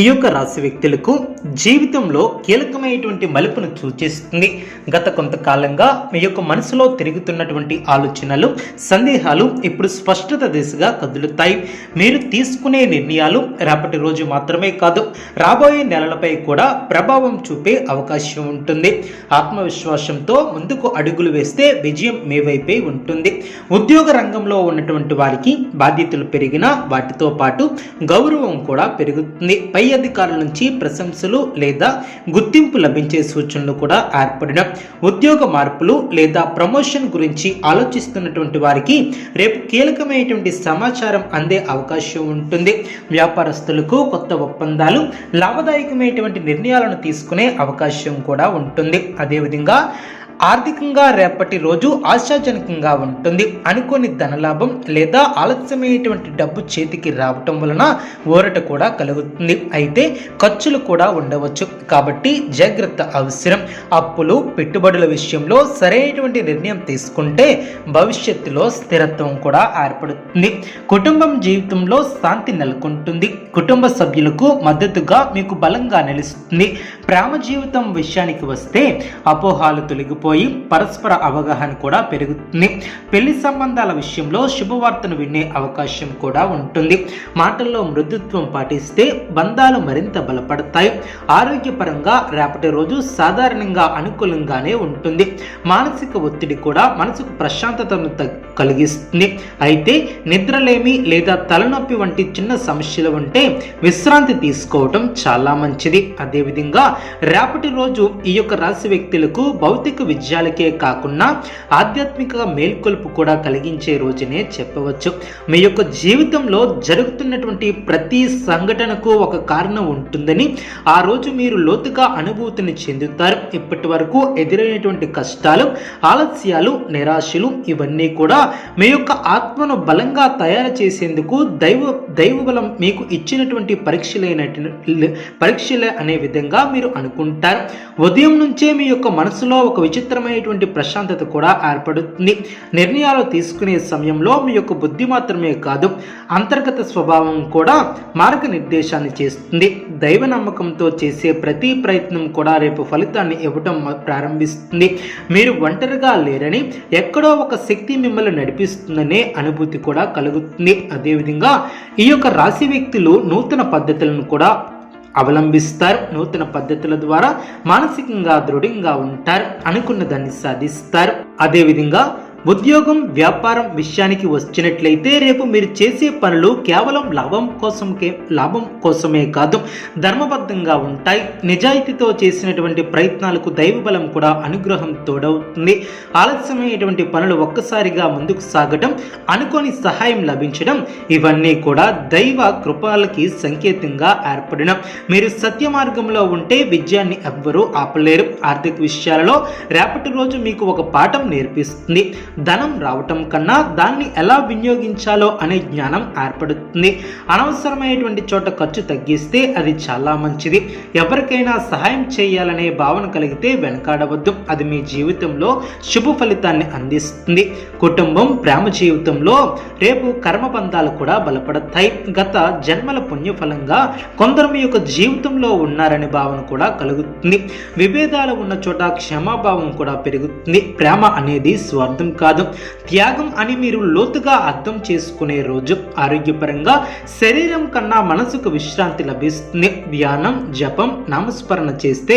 ఈ యొక్క రాశి వ్యక్తులకు జీవితంలో కీలకమైనటువంటి మలుపును సూచిస్తుంది గత కొంతకాలంగా మీ యొక్క మనసులో తిరుగుతున్నటువంటి ఆలోచనలు సందేహాలు ఇప్పుడు స్పష్టత దిశగా కదులుతాయి. మీరు తీసుకునే నిర్ణయాలు రేపటి రోజు మాత్రమే కాదు రాబోయే నెలలపై కూడా ప్రభావం చూపే అవకాశం ఉంటుంది. ఆత్మవిశ్వాసంతో ముందుకు అడుగులు వేస్తే విజయం మీ వైపే ఉంటుంది. ఉద్యోగ రంగంలో ఉన్నటువంటి వారికి బాధ్యతలు పెరిగినా వాటితో పాటు గౌరవం కూడా పెరుగుతుంది. పై అధికారుల నుంచి ప్రశంసలు లేదా గుర్తింపు లభించే సూచనలు కూడా ఏర్పడిన ఉద్యోగ మార్పులు లేదా ప్రమోషన్ గురించి ఆలోచిస్తున్నటువంటి వారికి రేపు కీలకమైనటువంటి సమాచారం అందే అవకాశం ఉంటుంది. వ్యాపారస్తులకు కొత్త ఒప్పందాలు లాభదాయకమైనటువంటి నిర్ణయాలను తీసుకునే అవకాశం కూడా ఉంటుంది. అదేవిధంగా ఆర్థికంగా రేపటి రోజు ఆశాజనకంగా ఉంటుంది అనుకోని ధనలాభం లేదా ఆలస్యమైనటువంటి డబ్బు చేతికి రావటం వలన ఊరట కూడా కలుగుతుంది. అయితే ఖర్చులు కూడా ఉండవచ్చు. కాబట్టి జాగ్రత్త అవసరం. అప్పులు పెట్టుబడుల విషయంలో సరైనటువంటి నిర్ణయం తీసుకుంటే భవిష్యత్తులో స్థిరత్వం కూడా ఏర్పడుతుంది. కుటుంబం జీవితంలో శాంతి నెలకొంటుంది. కుటుంబ సభ్యులకు మద్దతుగా మీకు బలంగా నిలుస్తుంది. ప్రేమ జీవితం విషయానికి వస్తే అపోహాలు పెరిగిపోయి పరస్పర అవగాహన కూడా పెరుగుతుంది. పెళ్ళి సంబంధాల విషయంలో శుభవార్తను వినే అవకాశం కూడా ఉంటుంది. మాటల్లో మృదుత్వం పాటిస్తే బంధాలు మరింత బలపడతాయి. ఆరోగ్యపరంగా రేపటి రోజు సాధారణంగా అనుకూలంగానే ఉంటుంది. మానసిక ఒత్తిడి కూడా మనసుకు ప్రశాంతతను కలిగిస్తుంది. అయితే నిద్రలేమి లేదా తలనొప్పి వంటి చిన్న సమస్యలు ఉంటే విశ్రాంతి తీసుకోవటం చాలా మంచిది. అదేవిధంగా రేపటి రోజు ఈ యొక్క రాశి వ్యక్తులకు భౌతిక విజయాలకే కాకుండా ఆధ్యాత్మిక మేల్కొలుపు కూడా కలిగించే రోజునే చెప్పవచ్చు. మీ యొక్క జీవితంలో జరుగుతున్నటువంటి ప్రతి సంఘటనకు ఒక కారణం ఉంటుందని ఆ రోజు మీరు లోతుగా అనుభూతిని చెందుతారు. ఇప్పటి వరకు ఎదురైనటువంటి కష్టాలు ఆలస్యాలు నిరాశలు ఇవన్నీ కూడా మీ యొక్క ఆత్మను బలంగా తయారు చేసేందుకు దైవ దైవబలం మీకు ఇచ్చినటువంటి పరీక్షలైనటువంటి పరీక్షలే అనే విధంగా మీరు అనుకుంటారు. ఉదయం నుంచే మీ యొక్క మనసులో ఒక విచిత్రమైనటువంటి ప్రశాంతత కూడా ఏర్పడుతుంది. నిర్ణయాలు తీసుకునే సమయంలో మీ యొక్క బుద్ధి మాత్రమే కాదు అంతర్గత స్వభావం కూడా మార్గనిర్దేశాన్ని చేస్తుంది. దైవ నమ్మకంతో చేసే ప్రతి ప్రయత్నం కూడా రేపు ఫలితాన్ని ఇవ్వటం ప్రారంభిస్తుంది. మీరు ఒంటరిగా లేరని ఎక్కడో ఒక శక్తి మిమ్మల్ని నడిపిస్తుందనే అనుభూతి కూడా కలుగుతుంది. అదేవిధంగా ఈ యొక్క రాశి వ్యక్తులు నూతన పద్ధతులను కూడా అవలంబిస్తారు నూతన పద్ధతుల ద్వారా మానసికంగా దృఢంగా ఉంటారు అనుకున్న దాన్ని సాధిస్తారు. అదేవిధంగా ఉద్యోగం వ్యాపారం విషయానికి వచ్చినట్లయితే రేపు మీరు చేసే పనులు కేవలం లాభం కోసంకే లాభం కోసమే కాదు ధర్మబద్ధంగా ఉంటాయి. నిజాయితీతో చేసినటువంటి ప్రయత్నాలకు దైవబలం కూడా అనుగ్రహం తోడవుతుంది. ఆలస్యమైనటువంటి పనులు ఒక్కసారిగా ముందుకు సాగటం అనుకోని సహాయం లభించడం ఇవన్నీ కూడా దైవ కృపాలకి సంకేతంగా ఏర్పడిన మీరు సత్య మార్గంలో ఉంటే విజయాన్ని ఎవ్వరూ ఆపలేరు. ఆర్థిక విషయాలలో రేపటి రోజు మీకు ఒక పాఠం నేర్పిస్తుంది. ధనం రావటం కన్నా దాన్ని ఎలా వినియోగించాలో అనే జ్ఞానం ఏర్పడుతుంది. అనవసరమైనటువంటి చోట ఖర్చు తగ్గిస్తే అది చాలా మంచిది. ఎవరికైనా సహాయం చేయాలనే భావన కలిగితే వెనకాడవద్దు. అది మీ జీవితంలో శుభ ఫలితాన్ని అందిస్తుంది. కుటుంబం ప్రేమ జీవితంలో రేపు కర్మబంధాలు కూడా బలపడతాయి. గత జన్మల పుణ్యఫలంగా కొందరు మీ యొక్క జీవితంలో ఉన్నారనే భావన కూడా కలుగుతుంది. విభేదాలు ఉన్న చోట క్షమాభావం కూడా పెరుగుతుంది. ప్రేమ అనేది స్వార్థం కాదు కాదు. త్యాగం అని మీరు లోతుగా అర్థం చేసుకునే రోజు ఆరోగ్యపరంగా శరీరం కన్నా మనసుకు విశ్రాంతి లభిస్తుంది. ధ్యానం జపం నామస్మరణ చేస్తే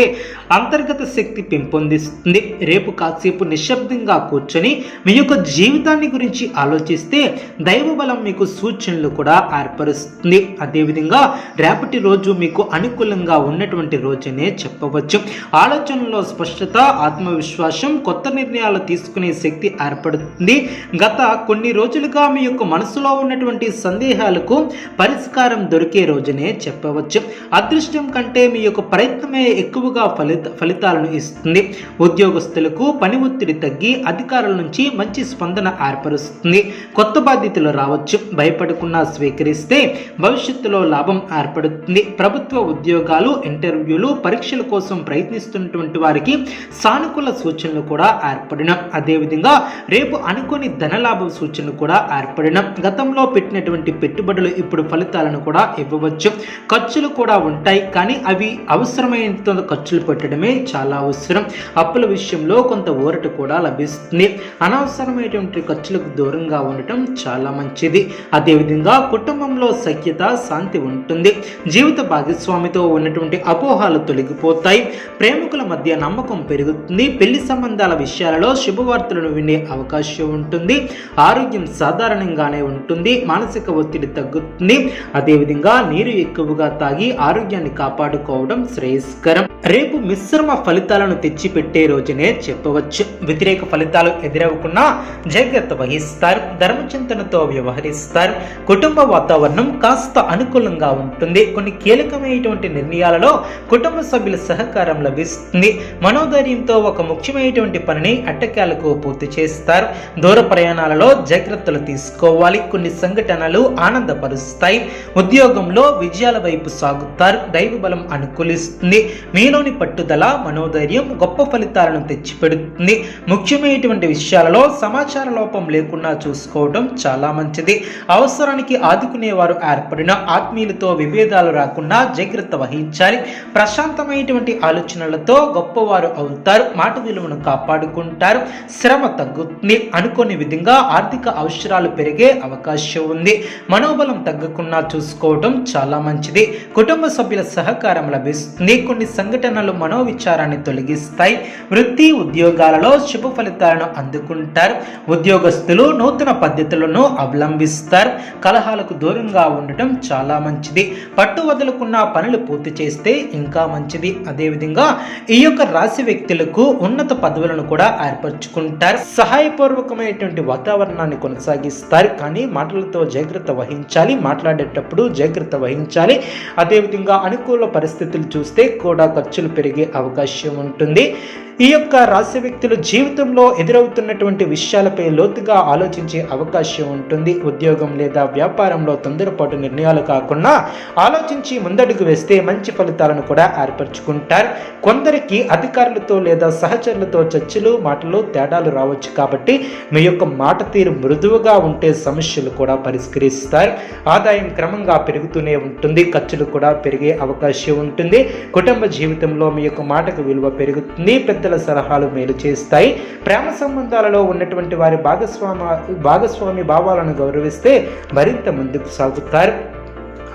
అంతర్గత శక్తి పెంపొందిస్తుంది. రేపు కాసేపు నిశ్శబ్దంగా కూర్చొని మీ యొక్క జీవితాన్ని గురించి ఆలోచిస్తే దైవ బలం మీకు సూచనలు కూడా ఏర్పరుస్తుంది. అదేవిధంగా రేపటి రోజు మీకు అనుకూలంగా ఉన్నటువంటి రోజునే చెప్పవచ్చు. ఆలోచనలో స్పష్టత ఆత్మవిశ్వాసం కొత్త నిర్ణయాలు తీసుకునే శక్తి ఏర్పడుతుంది. గత కొన్ని రోజులుగా మీ యొక్క మనసులో ఉన్నటువంటి సందేహాలకు పరిష్కారం దొరికే రోజునే చెప్పవచ్చు. అదృష్టం కంటే మీ యొక్క ప్రయత్నమే ఎక్కువగా ఫలిత ఫలితాలను ఇస్తుంది. ఉద్యోగస్తులకు పని ఒత్తిడి తగ్గి అధికారుల నుంచి మంచి స్పందన ఏర్పరుస్తుంది. కొత్త బాధ్యతలు రావచ్చు. భయపడకుండా స్వీకరిస్తే భవిష్యత్తులో లాభం ఏర్పడుతుంది. ప్రభుత్వ ఉద్యోగాలు ఇంటర్వ్యూలు పరీక్షల కోసం ప్రయత్నిస్తున్నటువంటి వారికి సానుకూల సూచనలు కూడా ఏర్పడిన అదేవిధంగా రేపు అనుకోని ధనలాభ సూచనలు కూడా ఏర్పడిన గతంలో పెట్టినటువంటి పెట్టుబడులు ఇప్పుడు ఫలితాలను కూడా ఇవ్వవచ్చు. ఖర్చులు కూడా ఉంటాయి కానీ అవి అవసరమైనంత ఖర్చులు పెట్టడమే చాలా అవసరం. అప్పుల విషయంలో కొంత ఊరట కూడా లభిస్తుంది. అనవసరమైనటువంటి ఖర్చులకు దూరంగా ఉండటం చాలా మంచిది. అదేవిధంగా కుటుంబంలో సఖ్యత శాంతి ఉంటుంది. జీవిత భాగస్వామితో ఉన్నటువంటి అపోహాలు తొలగిపోతాయి. ప్రేమికుల మధ్య నమ్మకం పెరుగుతుంది. పెళ్ళి సంబంధాల విషయాలలో శుభవార్తలను వినే అవకాశం ఉంటుంది. ఆరోగ్యం సాధారణంగానే ఉంటుంది. మానసిక ఒత్తిడి తగ్గుతుంది. అదేవిధంగా నీరు ఎక్కువగా తాగి ఆరోగ్యాన్ని కాపాడుకోవడం శ్రేయస్కరం. రేపు మిశ్రమ ఫలితాలను తెచ్చిపెట్టే రోజునే చెప్పవచ్చు. వ్యతిరేక ఫలితాలు ఎదురవ్వకుండా జాగ్రత్త వహిస్తారు. ధర్మచింతనతో వ్యవహరిస్తారు. కుటుంబ వాతావరణం కాస్త అనుకూలంగా ఉంటుంది. కొన్ని కీలకమైనటువంటి నిర్ణయాలలో కుటుంబ సభ్యుల సహకారం లభిస్తుంది. మనోధైర్యంతో ఒక ముఖ్యమైనటువంటి పనిని అట్టకాలకు పూర్తి చేస్తారు. దూర ప్రయాణాలలో జాగ్రత్తలు తీసుకోవాలి. కొన్ని సంఘటనలు ఆనందపరుస్తాయి. ఉద్యోగంలో విజయాల వైపు సాగుతారు. దైవ బలం అనుకూలిస్తుంది. మీలోని పట్టుదల మనోధైర్యం గొప్ప ఫలితాలను తెచ్చిపెడుతుంది. ముఖ్యమైనటువంటి విషయాలలో సమాచార లోపం లేకుండా చూసుకోవడం చాలా మంచిది. అవసరానికి ఆదుకునేవారు ఏర్పడిన ఆత్మీయులతో విభేదాలు రాకుండా జాగ్రత్త వహించాలి. ప్రశాంతమైనటువంటి ఆలోచనలతో గొప్పవారు అవుతారు. మాట విలువను కాపాడుకుంటారు. శ్రమ తగ్గుతుంది. అనుకోని విధంగా ఆర్థిక అవసరాలు పెరిగే అవకాశం ఉంది. మనోబలం తగ్గకుండా చూసుకోవడం చాలా మంచిది. కుటుంబ సభ్యుల సహకారం లభిస్తుంది. కొన్ని సంఘటనలు మనోవిచారాన్ని తొలగిస్తాయి. వృత్తి ఉద్యోగాలలో శుభ ఫలితాలను అందుకుంటారు. ఉద్యోగస్తులు నూతన పద్ధతులను అవలంబిస్తారు. కలహాలకు దూరంగా ఉండటం చాలా మంచిది. పట్టు వదులుకున్న పనులు పూర్తి చేస్తే ఇంకా మంచిది. అదేవిధంగా ఈ యొక్క రాశి వ్యక్తులకు ఉన్నత పదవులను కూడా ఏర్పరచుకుంటారు. సహాయపూర్వకమైనటువంటి వాతావరణాన్ని కొనసాగిస్తారు. కానీ మాటలతో జాగ్రత్త వహించాలి. మాట్లాడేటప్పుడు జాగ్రత్త వహించాలి. అదేవిధంగా అనుకూల పరిస్థితులు చూస్తే కూడా ఖర్చులు పెరిగే అవకాశం ఉంటుంది. ఈ యొక్క రాశి వ్యక్తులు జీవితంలో ఎదురవుతున్నటువంటి విషయాలపై లోతుగా ఆలోచించే అవకాశం ఉంటుంది. ఉద్యోగం లేదా వ్యాపారంలో తొందరపాటు నిర్ణయాలు కాకుండా ఆలోచించి ముందడుగు వేస్తే మంచి ఫలితాలను కూడా ఏర్పరచుకుంటారు. కొందరికి అధికారులతో లేదా సహచరులతో చర్చలు మాటలు తేడాలు రావచ్చు కాబట్టి మీ యొక్క మాట తీరు మృదువుగా ఉంటే సమస్యలు కూడా పరిష్కరిస్తారు. ఆదాయం క్రమంగా పెరుగుతూనే ఉంటుంది. ఖర్చులు కూడా పెరిగే అవకాశం ఉంటుంది. కుటుంబ జీవితంలో మీ యొక్క మాటకు విలువ పెరుగుతుంది. పెద్ద పెద్దల సలహాలు మేలు చేస్తాయి. ప్రేమ సంబంధాలలో ఉన్నటువంటి వారి భాగస్వామి భాగస్వామి భావాలను గౌరవిస్తే మరింత ముందుకు సాగుతారు.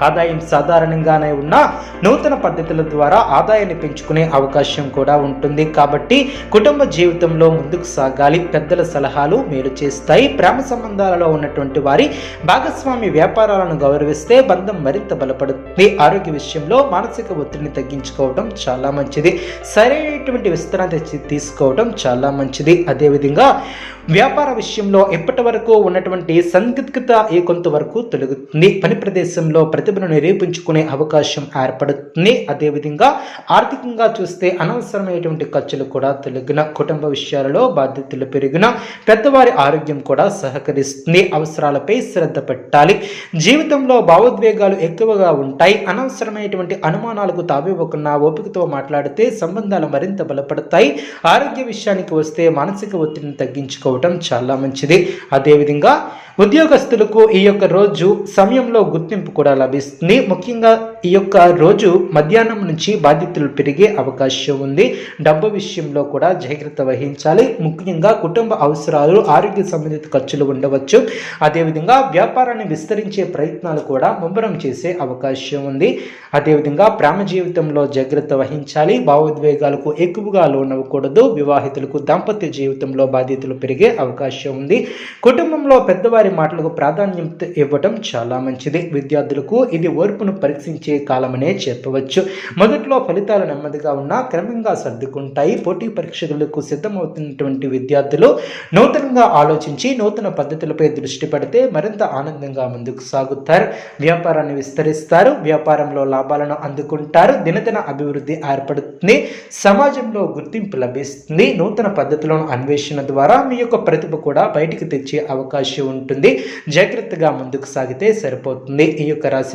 ఆదాయం సాధారణంగానే ఉన్నా నూతన పద్ధతుల ద్వారా ఆదాయాన్ని పెంచుకునే అవకాశం కూడా ఉంటుంది. కాబట్టి కుటుంబ జీవితంలో ముందుకు సాగాలి. పెద్దల సలహాలు మేలు చేస్తాయి. ప్రేమ సంబంధాలలో ఉన్నటువంటి వారి భాగస్వామి వ్యాపారాలను గౌరవిస్తే బంధం మరింత బలపడుతుంది. ఆరోగ్య విషయంలో మానసిక ఒత్తిడిని తగ్గించుకోవడం చాలా మంచిది. సరైనటువంటి విస్తరణ తీసుకోవడం చాలా మంచిది. అదేవిధంగా వ్యాపార విషయంలో ఇప్పటి వరకు ఉన్నటువంటి సందిగ్ధత ఏ కొంతవరకు తొలగుతుంది? పని ప్రదేశంలో ప్రతిభను నిరూపించుకునే అవకాశం ఏర్పడుతుంది. అదేవిధంగా ఆర్థికంగా చూస్తే అనవసరమైనటువంటి ఖర్చులు కూడా తొలగిన కుటుంబ విషయాలలో బాధ్యతలు పెరిగిన పెద్దవారి ఆరోగ్యం కూడా సహకరిస్తుంది. అవసరాలపై శ్రద్ధ పెట్టాలి. జీవితంలో భావోద్వేగాలు ఎక్కువగా ఉంటాయి. అనవసరమైనటువంటి అనుమానాలకు తావివ్వకుండా ఓపికతో మాట్లాడితే సంబంధాలు మరింత బలపడతాయి. ఆరోగ్య విషయానికి వస్తే మానసిక ఒత్తిడిని తగ్గించుకోవటం చాలా మంచిది. అదేవిధంగా ఉద్యోగస్తులకు ఈ యొక్క రోజు సమయంలో గుర్తింపు కూడా లభిస్తుంది. ముఖ్యంగా ఈ యొక్క రోజు మధ్యాహ్నం నుంచి బాధ్యతలు పెరిగే అవకాశం ఉంది. డబ్బు విషయంలో కూడా జాగ్రత్త వహించాలి. ముఖ్యంగా కుటుంబ అవసరాలు ఆరోగ్య సంబంధిత ఖర్చులు ఉండవచ్చు. అదేవిధంగా వ్యాపారాన్ని విస్తరించే ప్రయత్నాలు కూడా ముమ్మరం చేసే అవకాశం ఉంది. అదేవిధంగా ప్రేమ జీవితంలో జాగ్రత్త వహించాలి. భావోద్వేగాలకు ఎక్కువగా లోనవ్వకూడదు. వివాహితులకు దాంపత్య జీవితంలో బాధ్యతలు పెరిగే అవకాశం ఉంది. కుటుంబంలో పెద్దవారి మాటలకు ప్రాధాన్యత ఇవ్వటం చాలా మంచిది. విద్యార్థులకు ఇది ఓర్పును పరీక్షించే కాలమనే చెప్పవచ్చు. మొదట్లో ఫలితాలు నెమ్మదిగా ఉన్నా క్రమంగా సర్దుకుంటాయి. పోటీ పరీక్షలకు సిద్ధమవుతున్నటువంటి విద్యార్థులు నూతనంగా ఆలోచించి నూతన పద్ధతులపై దృష్టి పెడితే మరింత ఆనందంగా ముందుకు సాగుతారు. వ్యాపారాన్ని విస్తరిస్తారు. వ్యాపారంలో లాభాలను అందుకుంటారు. దినదిన అభివృద్ధి ఏర్పడుతుంది. సమాజంలో గుర్తింపు లభిస్తుంది. నూతన పద్ధతులను అన్వేషణ ద్వారా మీ యొక్క ప్రతిభ కూడా బయటికి తెచ్చే అవకాశం ఉంటుంది. జాగ్రత్తగా ముందుకు సాగితే సరిపోతుంది. ఈ యొక్క రాశి